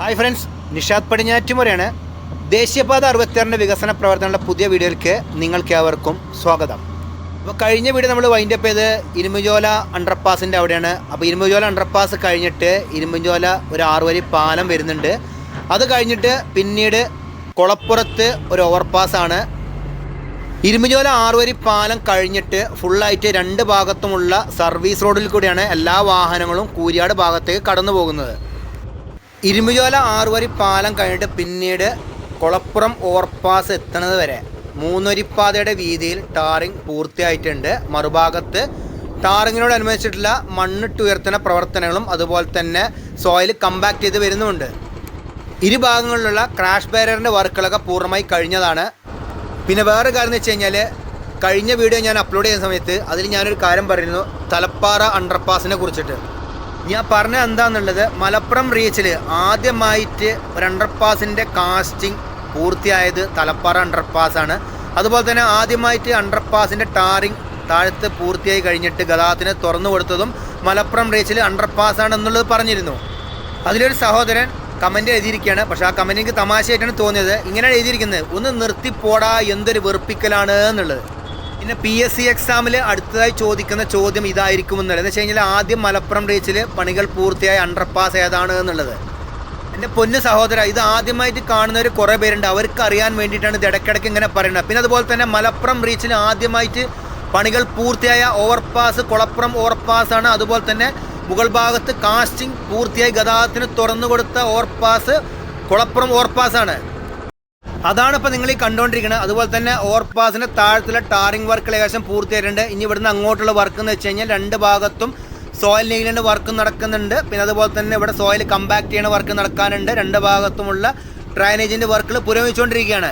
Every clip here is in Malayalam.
ഹായ് ഫ്രണ്ട്സ് നിഷാദ് പടിഞ്ഞാറ്റുമുറയാണ് ദേശീയപാത അറുപത്തിയാറിന്റെ വികസന പ്രവർത്തനങ്ങളുടെ പുതിയ വീഡിയോയിലേക്ക് നിങ്ങൾക്ക് ഏവർക്കും സ്വാഗതം. അപ്പോൾ കഴിഞ്ഞ വീഡിയോ നമ്മൾ വൈൻഡ് അപ്പ് ചെയ്ത് ഇരുമ്പുജോല അണ്ടർപാസിന്റെ അവിടെയാണ്. അപ്പോൾ ഇരുമ്പുജോല അണ്ടർപാസ് കഴിഞ്ഞിട്ട് ഇരുമ്പുജോല ഒരു ആറുവരി പാലം വരുന്നുണ്ട്. അത് കഴിഞ്ഞിട്ട് പിന്നീട് കുളപ്പുറത്ത് ഒരു ഓവർപാസാണ് ആണ്. ആറു വരി പാലം കഴിഞ്ഞിട്ട് ഫുള്ളായിട്ട് രണ്ട് ഭാഗത്തുമുള്ള സർവീസ് റോഡിൽ കൂടിയാണ് എല്ലാ വാഹനങ്ങളും കൂരിയാട് ഭാഗത്തേക്ക് കടന്നു പോകുന്നത് ഇരുമ്പുജോല ആറുവരി പാലം കഴിഞ്ഞിട്ട് പിന്നീട് കുളപ്പുറം ഓവർപാസ് എത്തുന്നത് വരെ മൂന്നൊരിപ്പാതയുടെ വീതിയിൽ ടാറിംഗ് പൂർത്തിയായിട്ടുണ്ട്. മറുഭാഗത്ത് ടാറിങ്ങിനോടനുബന്ധിച്ചിട്ടുള്ള മണ്ണിട്ട് ഉയർത്തുന്ന പ്രവർത്തനങ്ങളും അതുപോലെ തന്നെ സോയിൽ കമ്പാക്ട് ചെയ്ത് വരുന്നുമുണ്ട്. ഇരുഭാഗങ്ങളിലുള്ള ക്രാഷ് ബാരിയറിന്റെ വർക്കുകളൊക്കെ പൂർണമായി കഴിഞ്ഞതാണ്. പിന്നെ വേറെ കാര്യം എന്ന് വെച്ച് കഴിഞ്ഞാൽ കഴിഞ്ഞ വീഡിയോ ഞാൻ അപ്ലോഡ് ചെയ്യുന്ന സമയത്ത് അതിൽ ഞാനൊരു കാര്യം പറയുന്നു തലപ്പാറ അണ്ടർപാസിനെ കുറിച്ചിട്ട്. ഞാൻ പറഞ്ഞ എന്താണെന്നുള്ളത് മലപ്പുറം റീച്ചിൽ ആദ്യമായിട്ട് ഒരു അണ്ടർപാസിന്റെ കാസ്റ്റിംഗ് പൂർത്തിയായത് തലപ്പാറ അണ്ടർപാസാണ് അതുപോലെ തന്നെ ആദ്യമായിട്ട് അണ്ടർപാസിന്റെ ടാറിംഗ് താഴത്ത് പൂർത്തിയായി കഴിഞ്ഞിട്ട് ഗതാഗതത്തിന് തുറന്നു കൊടുത്തതും മലപ്പുറം റീച്ചിൽ അണ്ടർപാസാണ് എന്നുള്ളത് പറഞ്ഞിരുന്നു. അതിലൊരു സഹോദരൻ കമന്റ് എഴുതിയിരിക്കുകയാണ്. പക്ഷേ ആ കമന്റ് എനിക്ക് തമാശയായിട്ടാണ് തോന്നിയത്. ഇങ്ങനെയാണ് എഴുതിയിരിക്കുന്നത്. ഒന്ന് നിർത്തിപ്പോടാ എന്തൊരു വെറുപ്പിക്കലാണ് എന്നുള്ളത്. പിന്നെ പി എസ് സി എക്സാമിൽ അടുത്തതായി ചോദിക്കുന്ന ചോദ്യം ഇതായിരിക്കും എന്നുള്ളത് എന്ന് വെച്ച് കഴിഞ്ഞാൽ ആദ്യം മലപ്പുറം റീച്ചിൽ പണികൾ പൂർത്തിയായ അണ്ടർപാസ് ഏതാണ് എന്നുള്ളത്. എന്റെ പൊന്ന് സഹോദര ഇത് ആദ്യമായിട്ട് കാണുന്നവർ കുറേ പേരുണ്ട്. അവർക്ക് അറിയാൻ വേണ്ടിയിട്ടാണ് ഇത് ഇടയ്ക്കിടയ്ക്ക് ഇങ്ങനെ പറയുന്നത്. പിന്നെ അതുപോലെ തന്നെ മലപ്പുറം റീച്ചിൽ ആദ്യമായിട്ട് പണികൾ പൂർത്തിയായ ഓവർപാസ് കുളപ്പുറം ഓവർപാസ് ആണ്. അതുപോലെ തന്നെ മുകൾ ഭാഗത്ത് കാസ്റ്റിംഗ് പൂർത്തിയായി ഗതാഗതത്തിന് തുറന്നു കൊടുത്ത ഓവർപാസ് കുളപ്പുറം ഓവർപാസ് ആണ്. അതാണ് ഇപ്പോൾ നിങ്ങൾ ഈ കണ്ടുകൊണ്ടിരിക്കുന്നത് അതുപോലെ തന്നെ ഓവർപാസിന്റെ താഴത്തുള്ള ടാറിംഗ് വർക്ക് ഏകദേശം പൂർത്തിയായിട്ടുണ്ട്. ഇനി ഇവിടുന്ന് അങ്ങോട്ടുള്ള വർക്ക് എന്ന് വെച്ച് കഴിഞ്ഞാൽ രണ്ട് ഭാഗത്തും സോയിൽ നെയിലിന്റെ വർക്ക് നടക്കുന്നുണ്ട്. പിന്നെ അതുപോലെ തന്നെ ഇവിടെ സോയിൽ കമ്പാക്ട് ചെയ്യുന്ന വർക്ക് നടക്കാനുണ്ട്. രണ്ട് ഭാഗത്തുമുള്ള ഡ്രൈനേജിന്റെ വർക്കുകൾ പുരോഗമിച്ചുകൊണ്ടിരിക്കുകയാണ്.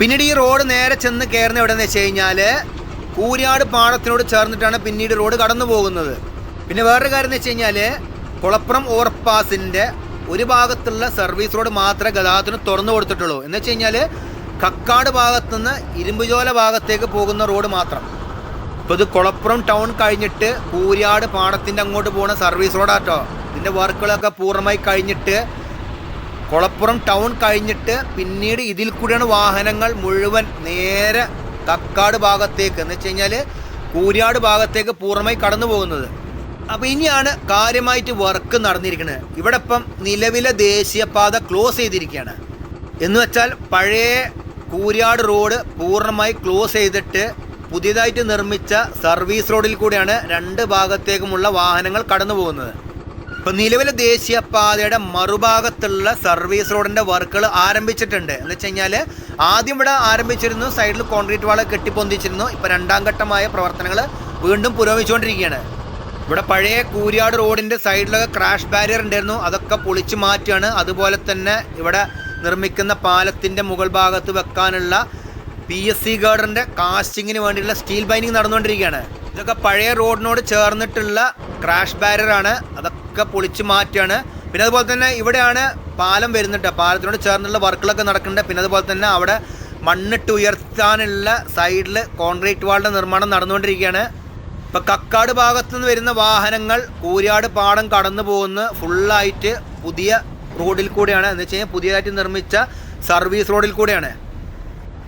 പിന്നീട് ഈ റോഡ് നേരെ ചെന്ന് കയറുന്ന എവിടെയെന്ന് വെച്ച് കഴിഞ്ഞാൽ കൂരിയാട് പാടത്തിനോട് ചേർന്നിട്ടാണ് പിന്നീട് റോഡ് കടന്നു പോകുന്നത് പിന്നെ വേറൊരു കാര്യം എന്ന് വെച്ച് കഴിഞ്ഞാൽ കുളപ്പുറം ഓവർപാസിന്റെ ഒരു ഭാഗത്തുള്ള സർവീസ് റോഡ് മാത്രമേ ഗതാഗതത്തിന് തുറന്നു കൊടുത്തിട്ടുള്ളൂ. എന്ന് വെച്ച് കഴിഞ്ഞാൽ കക്കാട് ഭാഗത്തുനിന്ന് ഇരുമ്പുചോല ഭാഗത്തേക്ക് പോകുന്ന റോഡ് മാത്രം. ഇപ്പോൾ ഇത് കുളപ്പുറം ടൗൺ കഴിഞ്ഞിട്ട് കൂരിയാട് പാടത്തിന്റെ അങ്ങോട്ട് പോകുന്ന സർവീസ് റോഡാട്ടോ ഇതിന്റെ വർക്കുകളൊക്കെ പൂർണമായി കഴിഞ്ഞിട്ട് കുളപ്പുറം ടൗൺ കഴിഞ്ഞിട്ട് പിന്നീട് ഇതിൽ കൂടിയാണ് വാഹനങ്ങൾ മുഴുവൻ നേരെ കക്കാട് ഭാഗത്തേക്ക്. എന്ന് വെച്ച് കഴിഞ്ഞാൽ കൂരിയാട് ഭാഗത്തേക്ക് പൂർണമായി കടന്നു പോകുന്നത് അപ്പോൾ ഇനിയാണ് കാര്യമായിട്ട് വർക്ക് നടന്നിരിക്കുന്നത്. ഇവിടെ ഇപ്പം നിലവിലെ ദേശീയപാത ക്ലോസ് ചെയ്തിരിക്കുകയാണ്. എന്ന് വെച്ചാൽ പഴയ കൂരിയാട് റോഡ് പൂർണമായി ക്ലോസ് ചെയ്തിട്ട് പുതിയതായിട്ട് നിർമ്മിച്ച സർവീസ് റോഡിൽ കൂടിയാണ് രണ്ട് ഭാഗത്തേക്കുമുള്ള വാഹനങ്ങൾ കടന്നു പോകുന്നത്. ഇപ്പം നിലവിലെ ദേശീയപാതയുടെ മറുഭാഗത്തുള്ള സർവീസ് റോഡിന്റെ വർക്കുകൾ ആരംഭിച്ചിട്ടുണ്ട്. എന്ന് വെച്ച് കഴിഞ്ഞാൽ ആദ്യം ഇവിടെ ആരംഭിച്ചിരുന്നു സൈഡിൽ കോൺക്രീറ്റ് വാള കെട്ടിപ്പൊന്തിച്ചിരുന്നു. ഇപ്പം രണ്ടാം ഘട്ടമായ പ്രവർത്തനങ്ങൾ വീണ്ടും പുരോഗമിച്ചുകൊണ്ടിരിക്കുകയാണ്. ഇവിടെ പഴയ കൂരിയാട് റോഡിന്റെ സൈഡിലൊക്കെ ക്രാഷ് ബാരിയർ ഉണ്ടായിരുന്നു. അതൊക്കെ പൊളിച്ചു മാറ്റുകയാണ് അതുപോലെ തന്നെ ഇവിടെ നിർമ്മിക്കുന്ന പാലത്തിന്റെ മുകൾ ഭാഗത്ത് വെക്കാനുള്ള പി എസ് സി ഗാർഡറിന്റെ കാസ്റ്റിങ്ങിന് വേണ്ടിയുള്ള സ്റ്റീൽ ബൈനിങ് നടന്നുകൊണ്ടിരിക്കുകയാണ്. ഇതൊക്കെ പഴയ റോഡിനോട് ചേർന്നിട്ടുള്ള ക്രാഷ് ബാരിയർ ആണ്. അതൊക്കെ പൊളിച്ചു മാറ്റുകയാണ് പിന്നെ അതുപോലെ തന്നെ ഇവിടെയാണ് പാലം വരുന്നുണ്ട് പാലത്തിനോട് ചേർന്നുള്ള വർക്കുകളൊക്കെ നടക്കുന്നുണ്ട്. പിന്നെ അതുപോലെ തന്നെ അവിടെ മണ്ണിട്ട് ഉയർത്താനുള്ള സൈഡിൽ കോൺക്രീറ്റ് വാളിന്റെ നിർമ്മാണം നടന്നുകൊണ്ടിരിക്കുകയാണ്. ഇപ്പം കക്കാട് ഭാഗത്തു നിന്ന് വരുന്ന വാഹനങ്ങൾ കൂരിയാട് പാടം കടന്നു പോകുന്ന ഫുള്ളായിട്ട് പുതിയ റോഡിൽ കൂടെയാണ്. എന്ന് വെച്ച് കഴിഞ്ഞാൽ പുതിയതായിട്ട് നിർമ്മിച്ച സർവീസ് റോഡിൽ കൂടെയാണ്.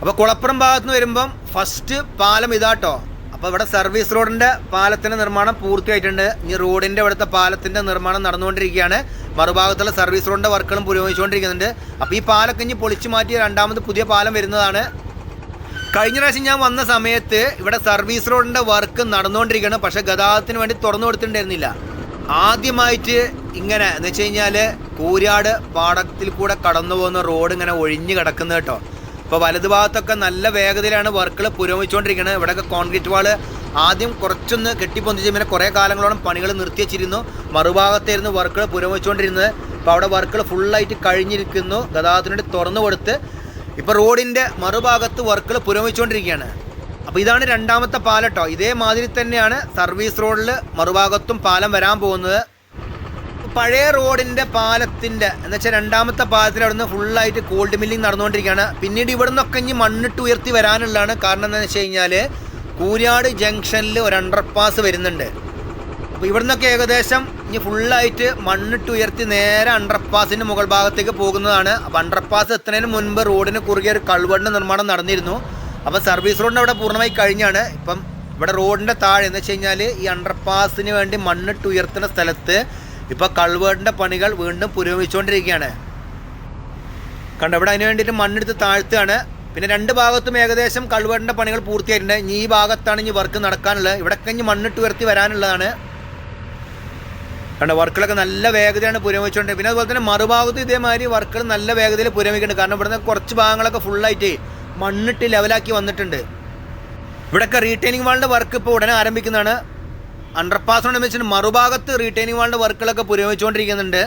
അപ്പോൾ കുളപ്പുറം ഭാഗത്ത് നിന്ന് വരുമ്പം ഫസ്റ്റ് പാലം ഇതാട്ടോ. അപ്പോൾ ഇവിടെ സർവീസ് റോഡിന്റെ പാലത്തിന്റെ നിർമ്മാണം പൂർത്തിയായിട്ടുണ്ട്. ഇനി റോഡിന്റെ ഇവിടുത്തെ പാലത്തിന്റെ നിർമ്മാണം നടന്നുകൊണ്ടിരിക്കുകയാണ്. മറുഭാഗത്തുള്ള സർവീസ് റോഡിന്റെ വർക്കുകളും പുരോഗമിച്ചുകൊണ്ടിരിക്കുന്നുണ്ട്. അപ്പോൾ ഈ പാലൊക്കെ ഇനി പൊളിച്ചു മാറ്റി രണ്ടാമത് പുതിയ പാലം വരുന്നതാണ്. കഴിഞ്ഞ പ്രാവശ്യം ഞാൻ വന്ന സമയത്ത് ഇവിടെ സർവീസ് റോഡിന്റെ വർക്ക് നടന്നുകൊണ്ടിരിക്കണം പക്ഷേ ഗതാഗതത്തിന് വേണ്ടി തുറന്നു കൊടുത്തിട്ടുണ്ടായിരുന്നില്ല. ആദ്യമായിട്ട് ഇങ്ങനെ എന്ന് വെച്ച് കഴിഞ്ഞാൽ കൂരാട് പാടത്തിൽ കൂടെ കടന്നു പോകുന്ന റോഡ് ഇങ്ങനെ ഒഴിഞ്ഞു കിടക്കുന്നത് കേട്ടോ. ഇപ്പോൾ വലതുഭാഗത്തൊക്കെ നല്ല വേഗതയിലാണ് വർക്കുകൾ പുരോഗമിച്ചുകൊണ്ടിരിക്കുന്നത് ഇവിടെയൊക്കെ കോൺക്രീറ്റ് വാൾ ആദ്യം കുറച്ചൊന്ന് കെട്ടിപ്പൊന്തിച്ച് പിന്നെ കുറേ കാലങ്ങളോളം പണികൾ നിർത്തി വെച്ചിരുന്നു മറുഭാഗത്തായിരുന്നു വർക്കുകൾ പുരോഗമിച്ചുകൊണ്ടിരുന്നത്. അപ്പോൾ അവിടെ വർക്കുകൾ ഫുള്ളായിട്ട് കഴിഞ്ഞിരിക്കുന്നു. ഗതാഗതത്തിന് വേണ്ടി തുറന്നു കൊടുത്ത് ഇപ്പോൾ റോഡിന്റെ മറുഭാഗത്ത് വർക്കുകൾ പുരോഗമിച്ചുകൊണ്ടിരിക്കുകയാണ്. അപ്പോൾ ഇതാണ് രണ്ടാമത്തെ പാലട്ടോ ഇതേമാതിരി തന്നെയാണ് സർവീസ് റോഡിൽ മറുഭാഗത്തും പാലം വരാൻ പോകുന്നത്. പഴയ റോഡിന്റെ പാലത്തിന്റെ എന്ന് വെച്ചാൽ രണ്ടാമത്തെ പാലത്തിൽ അവിടുന്ന് ഫുള്ളായിട്ട് കോൾഡ് മില്ലിങ് നടന്നുകൊണ്ടിരിക്കുകയാണ്. പിന്നീട് ഇവിടെ നിന്നൊക്കെ ഇനി മണ്ണിട്ട് ഉയർത്തി വരാനുള്ളതാണ് കാരണം എന്താണെന്ന് വെച്ച് കഴിഞ്ഞാൽ കൂരാട് ജംഗ്ഷനിൽ ഒരു അണ്ടർപാസ് വരുന്നുണ്ട്. അപ്പോൾ ഇവിടെ നിന്നൊക്കെ ഏകദേശം ഇനി ഫുള്ളായിട്ട് മണ്ണിട്ട് ഉയർത്തി നേരെ അണ്ടർപാസിന്റെ മുകൾ ഭാഗത്തേക്ക് പോകുന്നതാണ്. അപ്പോൾ അണ്ടർപാസ് എത്തുന്നതിന് മുൻപ് റോഡിന് കുറുകെ ഒരു കൾവറിന്റെ നിർമ്മാണം നടന്നിരുന്നു. അപ്പോൾ സർവീസ് റോഡിന്റെ അവിടെ പൂർണമായി കഴിഞ്ഞാണ്. ഇപ്പം ഇവിടെ റോഡിന്റെ താഴെ എന്ന് വെച്ച് കഴിഞ്ഞാൽ ഈ അണ്ടർപാസിന് വേണ്ടി മണ്ണിട്ട് ഉയർത്തുന്ന സ്ഥലത്ത് ഇപ്പോൾ കൾവേടിന്റെ പണികൾ വീണ്ടും പുരോഗമിച്ചുകൊണ്ടിരിക്കുകയാണ്. കണ്ട ഇവിടെ അതിന് വേണ്ടിയിട്ട് മണ്ണെടുത്ത് താഴ്ത്തുകയാണ്. പിന്നെ രണ്ട് ഭാഗത്തും ഏകദേശം കൾവേടിന്റെ പണികൾ പൂർത്തിയായിട്ടുണ്ട്. ഇനി ഈ ഭാഗത്താണ് ഇനി വർക്ക് നടക്കാനുള്ളത്. ഇവിടെ കഴിഞ്ഞ് മണ്ണിട്ട് ഉയർത്തി വരാനുള്ളതാണ്. കണ്ടോ വർക്കുകളൊക്കെ നല്ല വേഗതയാണ് പുരോഗമിച്ചുകൊണ്ട് പിന്നെ അതുപോലെ തന്നെ മറുഭാഗത്ത് ഇതേമാതിരി വർക്കുകൾ നല്ല വേഗതയിൽ പുരോഗമിക്കുന്നുണ്ട്. കാരണം ഇവിടുന്ന് കുറച്ച് ഭാഗങ്ങളൊക്കെ ഫുള്ളായിട്ട് മണ്ണിട്ട് ലെവലാക്കി വന്നിട്ടുണ്ട്. ഇവിടെയൊക്കെ റീറ്റെയിനിങ് വാളിന്റെ വർക്ക് ഇപ്പോൾ ഉടനെ ആരംഭിക്കുന്നതാണ്. അണ്ടർപാസിനോട് വെച്ചിട്ട് മറുഭാഗത്ത് റീറ്റെയിനിങ് വാളിന്റെ വർക്കുകളൊക്കെ പുരോഗമിച്ചുകൊണ്ടിരിക്കുന്നുണ്ട്.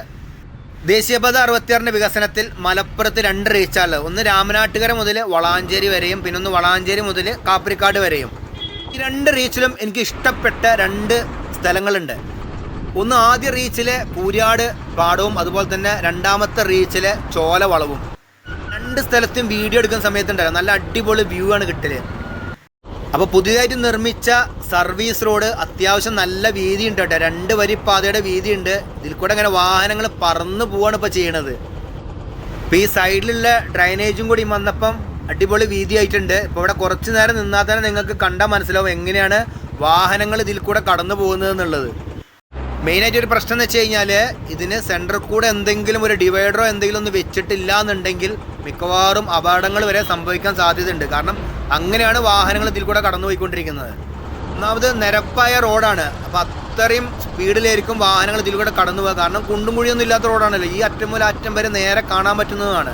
ദേശീയപാത അറുപത്തിയാറിന്റെ വികസനത്തിൽ മലപ്പുറത്ത് രണ്ട് റീച്ചാണ് ഒന്ന് രാമനാട്ടുകര മുതൽ വളാഞ്ചേരി വരെയും പിന്നെ ഒന്ന് വളാഞ്ചേരി മുതൽ കാപ്പിരിക്കാട് വരെയും. ഈ രണ്ട് റീച്ചിലും എനിക്ക് ഇഷ്ടപ്പെട്ട രണ്ട് സ്ഥലങ്ങളുണ്ട്. ഒന്ന് ആദ്യ റീച്ചിലെ പൂരാട് പാടവും അതുപോലെ തന്നെ രണ്ടാമത്തെ റീച്ചിലെ ചോല വളവും. രണ്ട് സ്ഥലത്തും വീഡിയോ എടുക്കുന്ന സമയത്തുണ്ടായിരുന്നു. നല്ല അടിപൊളി വ്യൂ ആണ് കിട്ടൽ. അപ്പോൾ പുതിയതായിട്ട് നിർമ്മിച്ച സർവീസ് റോഡ് അത്യാവശ്യം നല്ല വീതി ഉണ്ട് കേട്ടോ. രണ്ട് വരി പാതയുടെ വീതി ഉണ്ട് ഇതിൽ കൂടെ ഇങ്ങനെ വാഹനങ്ങൾ പറന്നു പോവാണ് ഇപ്പോൾ ചെയ്യണത്. ഇപ്പോൾ ഈ സൈഡിലുള്ള ഡ്രൈനേജും കൂടി വന്നപ്പം അടിപൊളി വീതി ആയിട്ടുണ്ട്. ഇപ്പോൾ ഇവിടെ കുറച്ച് നേരം നിന്നാൽ തന്നെ നിങ്ങൾക്ക് കണ്ടാൽ മനസ്സിലാവും എങ്ങനെയാണ് വാഹനങ്ങൾ ഇതിൽ കൂടെ കടന്നു പോകുന്നത് എന്നുള്ളത്. മെയിനായിട്ട് ഒരു പ്രശ്നം എന്ന് വെച്ച് കഴിഞ്ഞാൽ ഇതിന് സെന്ററിൽ കൂടെ എന്തെങ്കിലും ഒരു ഡിവൈഡറോ എന്തെങ്കിലും ഒന്ന് വെച്ചിട്ടില്ല എന്നുണ്ടെങ്കിൽ മിക്കവാറും അപകടങ്ങൾ വരെ സംഭവിക്കാൻ സാധ്യതയുണ്ട്. കാരണം അങ്ങനെയാണ് വാഹനങ്ങൾ ഇതിൽ കൂടെ കടന്നു പോയിക്കൊണ്ടിരിക്കുന്നത് ഒന്നാമത് നിരപ്പായ റോഡാണ്. അപ്പോൾ അത്രയും സ്പീഡിലായിരിക്കും വാഹനങ്ങൾ ഇതിൽ കൂടെ കടന്നു പോകുക കാരണം കുണ്ടും കുഴിയൊന്നും ഇല്ലാത്ത റോഡാണല്ലോ. ഈ അറ്റം മുതൽ അറ്റം വരെ നേരെ കാണാൻ പറ്റുന്നതാണ്.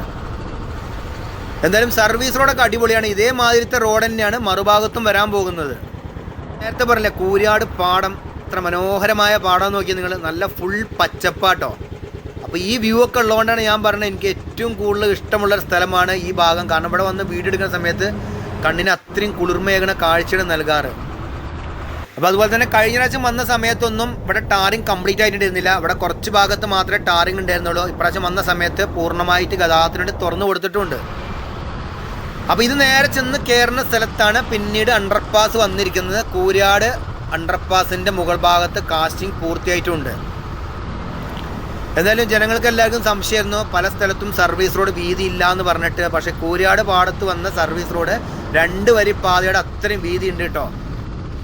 എന്തായാലും സർവീസ് റോഡൊക്കെ അടിപൊളിയാണ്. ഇതേമാതിരത്തെ റോഡ് തന്നെയാണ് മറുഭാഗത്തും വരാൻ പോകുന്നത്. നേരത്തെ പറഞ്ഞില്ലേ കൂരിയാട് പാടം ഇത്ര മനോഹരമായ പാടം നോക്കി നിങ്ങൾ നല്ല ഫുൾ പച്ചപ്പാട്ടോ. അപ്പോൾ ഈ വ്യൂ ഒക്കെ ഉള്ളതുകൊണ്ടാണ് ഞാൻ പറഞ്ഞത് എനിക്ക് ഏറ്റവും കൂടുതൽ ഇഷ്ടമുള്ള ഒരു സ്ഥലമാണ് ഈ ഭാഗം. കാരണം ഇവിടെ വന്ന് വീഡിയോ എടുക്കുന്ന സമയത്ത് കണ്ണിന് അത്രയും കുളിർമയേകുന്ന കാഴ്ചകൾ നൽകാറ്. അപ്പോൾ അതുപോലെ തന്നെ കഴിഞ്ഞ പ്രാവശ്യം വന്ന സമയത്തൊന്നും ഇവിടെ ടാറിങ് കംപ്ലീറ്റ് ആയിട്ടുണ്ടായിരുന്നില്ല ഇവിടെ കുറച്ച് ഭാഗത്ത് മാത്രമേ ടാറിങ് ഉണ്ടായിരുന്നുള്ളൂ. ഇപ്രാവശ്യം വന്ന സമയത്ത് പൂർണമായിട്ട് ഗതാഗതത്തിന് വേണ്ടി തുറന്നു കൊടുത്തിട്ടുണ്ട്. അപ്പോൾ ഇത് നേരെ ചെന്ന് കയറുന്ന സ്ഥലത്താണ് പിന്നീട് അണ്ടർപാസ് വന്നിരിക്കുന്നത്. കൂരാട് അണ്ടർപാസിന്റെ മുകൾ ഭാഗത്ത് കാസ്റ്റിംഗ് പൂർത്തിയായിട്ടുണ്ട്. എന്തായാലും ജനങ്ങൾക്ക് എല്ലാവർക്കും സംശയമായിരുന്നു. പല സ്ഥലത്തും സർവീസ് റോഡ് വീതി ഇല്ല എന്ന് പറഞ്ഞിട്ട്. പക്ഷേ കൂരിയാട് പാടത്ത് വന്ന സർവീസ് റോഡ് രണ്ട് വരി പാതയുടെ അത്രയും വീതി ഉണ്ട് കേട്ടോ.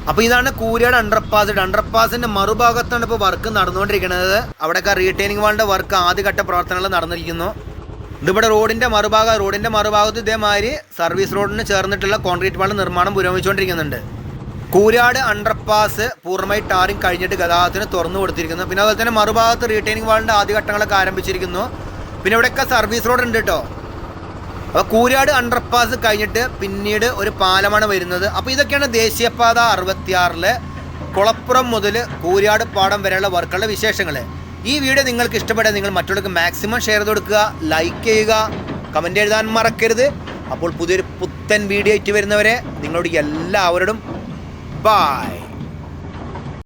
അപ്പോൾ ഇതാണ് കൂരിയാട് അണ്ടർപാസ് അണ്ടർപാസിന്റെ മറുഭാഗത്താണ് ഇപ്പോൾ വർക്ക് നടന്നുകൊണ്ടിരിക്കുന്നത്. അവിടെയൊക്കെ റീറ്റെയിനിങ് വാളിന്റെ വർക്ക് ആദ്യഘട്ട പ്രവർത്തനങ്ങൾ നടന്നിരിക്കുന്നു. ഇതിവിടെ റോഡിന്റെ മറുഭാഗം റോഡിന്റെ മറുഭാഗത്ത് ഇതേമാതിരി സർവീസ് റോഡിന് ചേർന്നിട്ടുള്ള കോൺക്രീറ്റ് വാൾ നിർമ്മാണം പുരോഗമിച്ചുകൊണ്ടിരിക്കുന്നുണ്ട്. കൂരാട് അണ്ടർപാസ് പൂർണമായി ടാറിങ് കഴിഞ്ഞിട്ട് ഗതാഗതത്തിന് തുറന്നു കൊടുത്തിരിക്കുന്നു. പിന്നെ അതുപോലെ തന്നെ മറുഭാഗത്ത് റീറ്റെയിനിങ് വാളിന്റെ ആദ്യഘട്ടങ്ങളൊക്കെ ആരംഭിച്ചിരിക്കുന്നു. പിന്നെ ഇവിടെയൊക്കെ സർവീസ് റോഡ് ഉണ്ട് കേട്ടോ അപ്പോൾ കൂരാട് അണ്ടർപാസ് കഴിഞ്ഞിട്ട് പിന്നീട് ഒരു പാലമാണ് വരുന്നത്. അപ്പോൾ ഇതൊക്കെയാണ് ദേശീയപാത അറുപത്തിയാറിലെ കുളപ്പുറം മുതൽ കൂരാട് പാടം വരെയുള്ള വർക്കുകളുടെ വിശേഷങ്ങൾ ഈ വീഡിയോ നിങ്ങൾക്ക് ഇഷ്ടപ്പെട്ടാൽ നിങ്ങൾ മറ്റുള്ളവർക്ക് മാക്സിമം ഷെയർ ചെയ്ത് കൊടുക്കുക ലൈക്ക് ചെയ്യുക കമന്റ് എഴുതാൻ മറക്കരുത്. അപ്പോൾ പുതിയൊരു പുത്തൻ വീഡിയോ ആയിട്ട് വരുന്നവരെ നിങ്ങളോട് എല്ലാവരോടും by